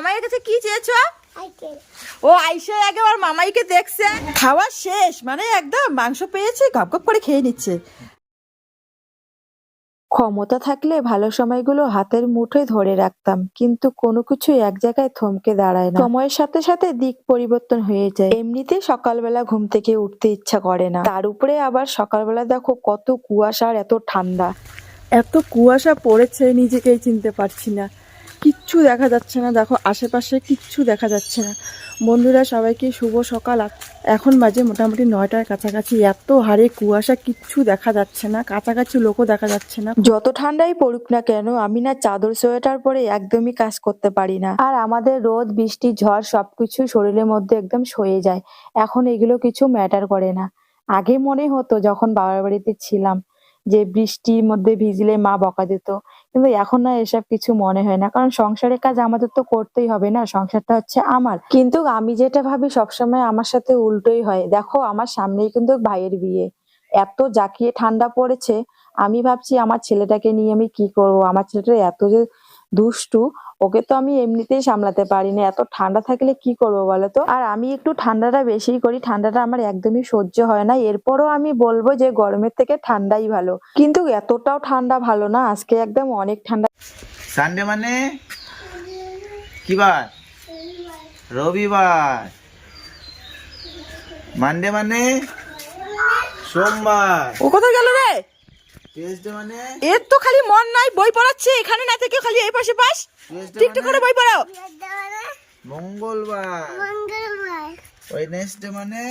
মামাইয়ের কাছে কি চেয়েছো? ও আইসে আগে ওর মামাইকে দেখছে। খাওয়া শেষ মানে একদম মাংস পেয়েছে গপ গপ করে খেয়ে নিচ্ছে। ক্ষমতা থাকলে ভালো সময়গুলো হাতের মুঠোয় ধরে রাখতাম কিন্তু কোনো কিছু এক জায়গায় থমকে দাঁড়ায় না। সময়ের সাথে সাথে দিক পরিবর্তন হয়ে যায়। এমনিতে সকালবেলা ঘুম থেকে উঠতে ইচ্ছা করে না। তার উপরে আবার সকালবেলা দেখো কত কুয়াশা আর এত ঠান্ডা। এত কুয়াশা পড়েছে নিজেকেই চিনতে পারছি না। কিচ্ছু দেখা যাচ্ছে না। দেখো, আশেপাশে কিচ্ছু দেখা যাচ্ছে না। বন্ধুরা, সবাইকে শুভ সকাল। এখন বাজে মোটামুটি নয়টার কাছাকাছি। এত হারে কুয়াশা, কিচ্ছু দেখা যাচ্ছে না। কাছাকাছি লোকও দেখা যাচ্ছে না। যত ঠান্ডাই পড়ুক না কেন, আমি না চাদর, সোয়েটার পরে একদমই কাজ করতে পারি না। আর আমাদের রোদ, বৃষ্টি, ঝড় সবকিছু শরীরের মধ্যে একদম সয়ে যায়। এখন এগুলো কিছু ম্যাটার করে না। আগে মনে হতো যখন বাবার বাড়িতে ছিলাম, যে বৃষ্টির মধ্যে ভিজলে মা বকা দিত। কিন্তু এখন না এসব কিছু মনে হয় না। কারণ সংসারের কাজ আমাদের তো করতেই হবে না, সংসারটা হচ্ছে আমার। কিন্তু আমি যেটা ভাবি সবসময় আমার সাথে উল্টোই হয়। দেখো, আমার সামনেই কিন্তু ভাইয়ের বিয়ে। এত জাকিয়ে ঠান্ডা পড়েছে, আমি ভাবছি আমার ছেলেটাকে নিয়ে আমি কি করব? আমার ছেলেটা এত যে দুষ্টু ওকে তো আমি এমনিতেই সামলাতে পারি না এত ঠান্ডা থাকলে কি করব বলো তো? আর আমি একটু ঠান্ডাটা বেশি করি ঠান্ডাটা আমার একদমই সহ্য হয় না। এরপরও আমি বলব যে গরমের থেকে ঠান্ডাই ভালো। কিন্তু এতটাও ঠান্ডা ভালো না আজকে একদম অনেক ঠান্ডা। সানডে মানে? কি বার? রবিবার। মানডে মানে? সোমবার। ও কোথায় গেল রে? এর তো খালি মন নাই বই পড়াচ্ছে এখানে না থেকে খালি এই পাশে পাস। ঠিকঠাক করে বই পড়াও। মানে মঙ্গলবার। মঙ্গলবার ওয়েডনেসডে মানে?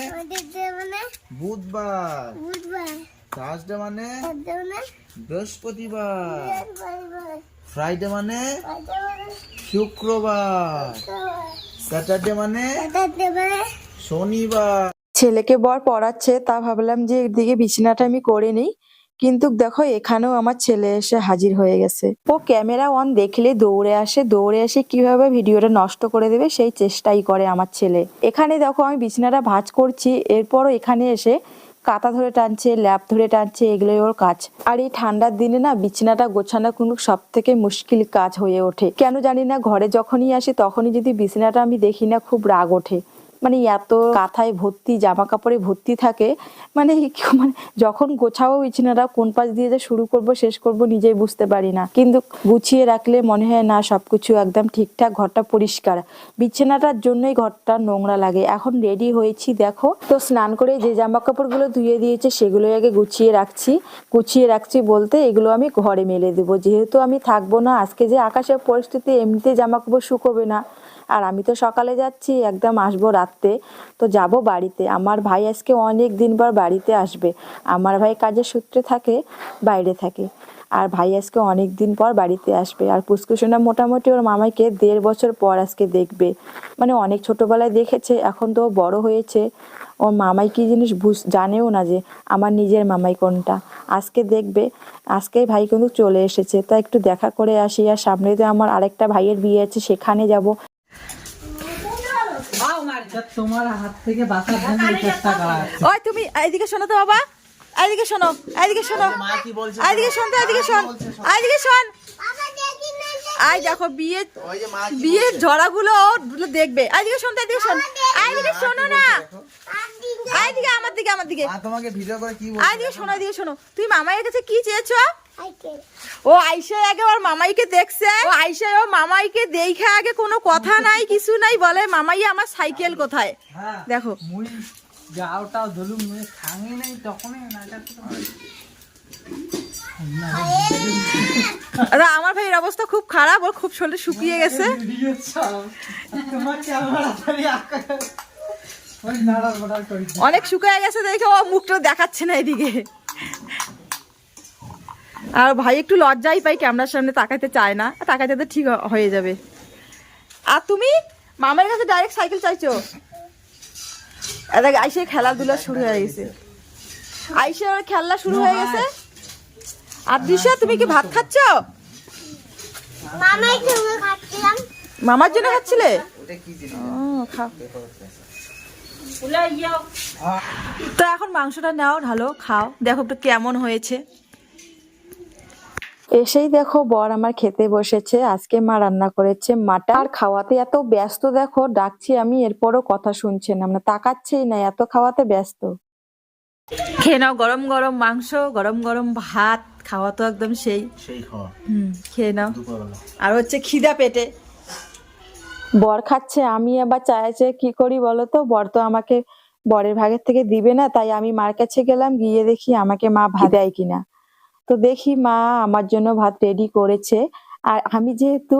মানে? বুধবার। বুধবার। থার্সডে মানে? মানে? বৃহস্পতিবার। ফ্রাইডে মানে? মানে? শুক্রবার। স্যাটারডে মানে? মানে? শনিবার। ছেলেকে বর পড়াচ্ছে তা ভাবলাম যে এদিকে বিছানাটা আমি করে নিই। কিন্তু দেখো, এখানেও আমার ছেলে এসে হাজির হয়ে গেছে। ও ক্যামেরা অন দেখলে দৌড়ে আসে, দৌড়ে এসে কীভাবে ভিডিওটা নষ্ট করে দেবে সেই চেষ্টাই করে আমার ছেলে। এখানে দেখো, আমি বিছানাটা ভাঁজ করছি, এরপরও এখানে এসে কাতা ধরে টানছে, ল্যাপ ধরে টানছে, এগুলোই ওর কাজ। আর এই ঠান্ডার দিনে না, বিছানাটা গোছানো কোনো সব থেকে মুশকিল কাজ হয়ে ওঠে। কেন জানি না, ঘরে যখনই আসি তখনই যদি বিছানাটা আমি দেখি না, খুব রাগ ওঠে। মানে এত কাঁথায় ভর্তি জামা কাপড়ে ভর্তি থাকে মানে মানে যখন গোছাবো বিছানাটা, কোন পাশ দিয়ে যে শুরু করব, শেষ করব, নিজেই বুঝতে পারি না। কিন্তু গুছিয়ে রাখলে মনে হয়, না, সবকিছু একদম ঠিকঠাক, ঘরটা পরিষ্কার। বিছানাটার জন্যই ঘরটা নোংরা লাগে। এখন রেডি হয়েছি, দেখো। তো স্নান করে যে জামা কাপড়গুলো ধুয়ে দিয়েছে সেগুলো আগে গুছিয়ে রাখছি। গুছিয়ে রাখছি বলতে এগুলো আমি ঘরে মেলে দেবো। যেহেতু আমি থাকব না, আজকে যে আকাশের পরিস্থিতি, এমনিতে জামা কাপড় শুকোবে না। আর আমি তো সকালে যাচ্ছি, একদম আসব রাত্রে। তো যাব বাড়িতে। আমার ভাই আজকে অনেক দিন পর বাড়িতে আসবে। আমার ভাই কাজের সূত্রে থাকে, বাইরে থাকে। আর ভাই আজকে অনেক দিন পর বাড়িতে আসবে। আর পুষ্কুসোনা মোটামুটি ওর মামাইকে দেড় বছর পর আজকে দেখবে। মানে অনেক ছোটোবেলায় দেখেছে, এখন তো বড় হয়েছে। ওর মামাই কি জিনিস বুঝ, জানেও না যে আমার নিজের মামাই কোনটা। আজকে দেখবে আজকে ভাই কিন্তু চলে এসেছে। তা একটু দেখা করে আসি। আর সামনে তো আমার আরেকটা ভাইয়ের বিয়ে আছে, সেখানে যাব। তোমার হাত থেকে বাঁচার জন্য চেষ্টা করা ওই তুমি এইদিকে শোনো তো বাবা। এইদিকে শোনো এইদিকে শোনো। মা কি বলছে? এইদিকে শোন তো এইদিকে শোন। এইদিকে শোন। বাবা দেখি না আই দেখো বিয়ে ওই যে মা কি বিয়ের ঝড়াগুলো দেখবে। এইদিকে শোন তো এইদিকে শোন। এইদিকে শোনো না। এইদিকে আমার দিকে আমার দিকে। মা তোমাকে ভিডিও করে কি এইদিকে শোনো এইদিকে শোনো। তুমি মামাইয়ের কাছে কি চেয়েছো? ও আইসা আগে ওর মামাইকে দেখছে। ও আইসা ও মামাইকে দেখে আগে কোনো কথা নাই কিছু নাই বলে মামাই আমার সাইকেল কোথায়? হ্যাঁ দেখো। যাওটাও ধরুন মুই নাই তখনই আর আমার ভাইয়ের অবস্থা খুব খারাপ ওর খুব শরীর শুকিয়ে গেছে। অনেক শুকিয়ে গেছে দেখে ও মুখটা দেখাচ্ছে না এদিকে। আর ভাই একটু লজ্জাই পাই ক্যামেরার সামনে তাকাইতে চায় না। তাকাইতে তো ঠিক হয়ে যাবে। আর তুমি? মামার কাছে ডাইরেক্ট সাইকেল চাইছো? আর দেখ আইসে খেলাধুলা শুরু হয়ে গেছে। আইসে ওর খেলা শুরু হয়ে গেছে। আর দিশা তুমি কি ভাত খাচ্ছ? মামাই মামার জন্য খাচ্ছিলে? খাও তো এখন মাংসটা নাও ঢালো খাও। দেখো একটু কেমন হয়েছে। এসেই দেখো বর আমার খেতে বসেছে আজকে মা রান্না করেছে মাটা। আর খাওয়াতে এত ব্যস্ত দেখো ডাকছি আমি এরপরও কথা শুনছে না মানে তাকাচ্ছেই না এত খাওয়াতে ব্যস্ত। খেয়ে নাও গরম গরম মাংস গরম গরম ভাত খাওয়া তো একদম সেই। সেই খাওয়া। হুম খেয়ে নাও। আর হচ্ছে খিদা পেটে। বর খাচ্ছে আমি আবার চাইছে কি করি বলো তো? বর তো আমাকে বরের ভাগের থেকে দিবে না তাই আমি মার কাছে গেলাম গিয়ে দেখি আমাকে মা ভাত দেয় কিনা। তো দেখি মা আমার জন্য ভাত রেডি করেছে। আর আমি যেহেতু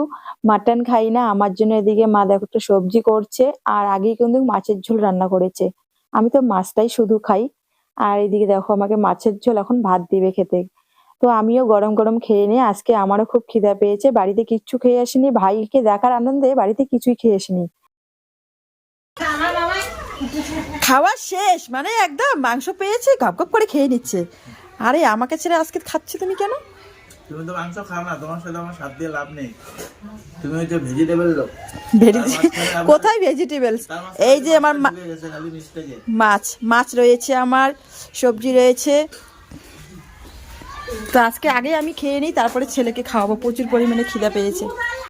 মাটন খাই না, আমার জন্য এদিকে মা দেখো একটু সবজি করছে, আর আগেই কিন্তু মাছের ঝোল রান্না করেছে। আমি তো মাছটাই শুধু খাই। আর এদিকে দেখো আমাকে মাছের ঝোল এখন ভাত দিবে খেতে। তো আমিও গরম গরম খেয়ে নিই আজকে আমারও খুব খিদা পেয়েছে, বাড়িতে কিচ্ছু খেয়ে আসিনি, ভাইকে দেখার আনন্দে বাড়িতে কিছুই খেয়ে আসিনি। খাওয়া শেষ মানে একদম মাংস পেয়েছে, গপ গপ করে খেয়ে নিচ্ছে। আরে আমাকে ছেড়ে আজকে খাচ্ছ তুমি কেন? তুমি তো মাংস খাও না তোমার সাথে আমার স্বাদ দিয়ে লাভ নেই। তুমি হচ্ছে ভেজিটেবল লোক। কোথায় ভেজিটেবলস এই যে আমার মাছ মাছ রয়েছে আমার সবজি রয়েছে। তো আজকে আগে আমি খেয়ে নিই তারপরে ছেলেকে খাওয়াবো প্রচুর পরিমাণে খিদা পেয়েছে।